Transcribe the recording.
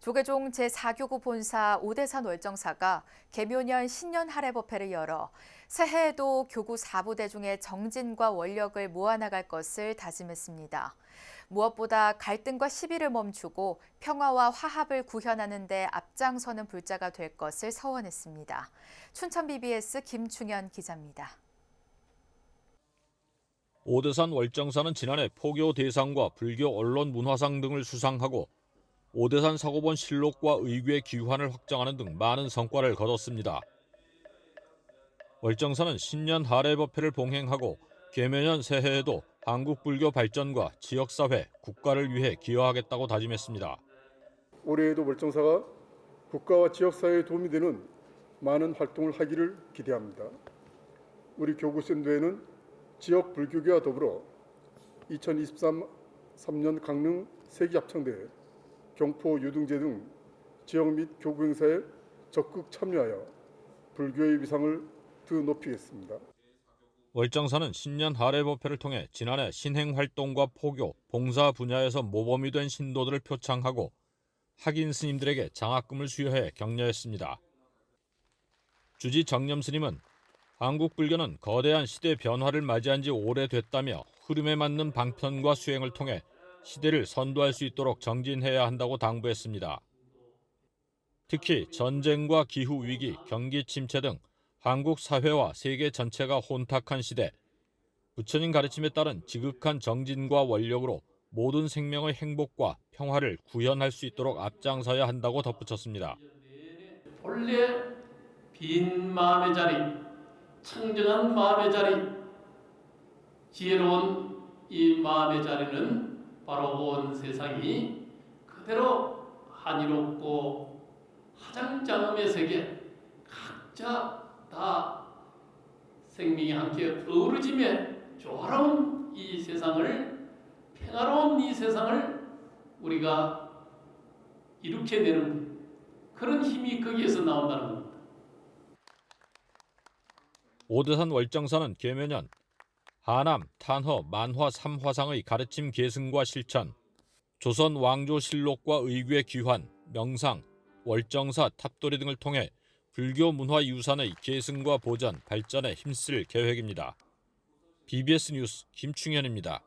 조계종 제4교구 본사 오대산 월정사가 개묘년 신년 할애법회를 열어 새해에도 교구 4부대 중에 정진과 원력을 모아나갈 것을 다짐했습니다. 무엇보다 갈등과 시비를 멈추고 평화와 화합을 구현하는 데 앞장서는 불자가 될 것을 서원했습니다. 춘천 BBS 김충현 기자입니다. 오대산 월정사는 지난해 포교 대상과 불교 언론 문화상 등을 수상하고 오대산 사고본 실록과 의궤 기환을 확장하는 등 많은 성과를 거뒀습니다. 월정사는 신년 할애법회를 봉행하고 개묘년 새해에도 한국 불교 발전과 지역 사회, 국가를 위해 기여하겠다고 다짐했습니다. 올해에도 멀정사가 국가와 지역 사회에 도움이 되는 많은 활동을 하기를 기대합니다. 우리 교구센도에는 지역 불교계와 더불어 2023년 강릉 세기합창대, 경포 유등제 등 지역 및 교구 행사에 적극 참여하여 불교의 위상을 더 높이겠습니다. 월정사는 신년 할애법회를 통해 지난해 신행 활동과 포교, 봉사 분야에서 모범이 된 신도들을 표창하고 학인 스님들에게 장학금을 수여해 격려했습니다. 주지 정념 스님은 한국 불교는 거대한 시대 변화를 맞이한 지 오래됐다며 흐름에 맞는 방편과 수행을 통해 시대를 선도할 수 있도록 정진해야 한다고 당부했습니다. 특히 전쟁과 기후 위기, 경기 침체 등 한국 사회와 세계 전체가 혼탁한 시대, 부처님 가르침에 따른 지극한 정진과 원력으로 모든 생명의 행복과 평화를 구현할 수 있도록 앞장서야 한다고 덧붙였습니다. 본래 빈 마음의 자리, 청정한 마음의 자리, 지혜로운 이 마음의 자리는 바로 온 세상이 그대로 한이롭고 화장장엄의 세계 각자 다 생명이 함께 어우러지며 조화로운 이 세상을 평화로운 이 세상을 우리가 일으켜내는 그런 힘이 거기에서 나온다는 겁니다. 오대산 월정사는 계면연 하남, 탄허, 만화 삼화상의 가르침 계승과 실천, 조선 왕조 실록과 의궤 귀환, 명상, 월정사 탑도리 등을 통해 불교 문화 유산의 계승과 보전, 발전에 힘쓸 계획입니다. BBS 뉴스 김충현입니다.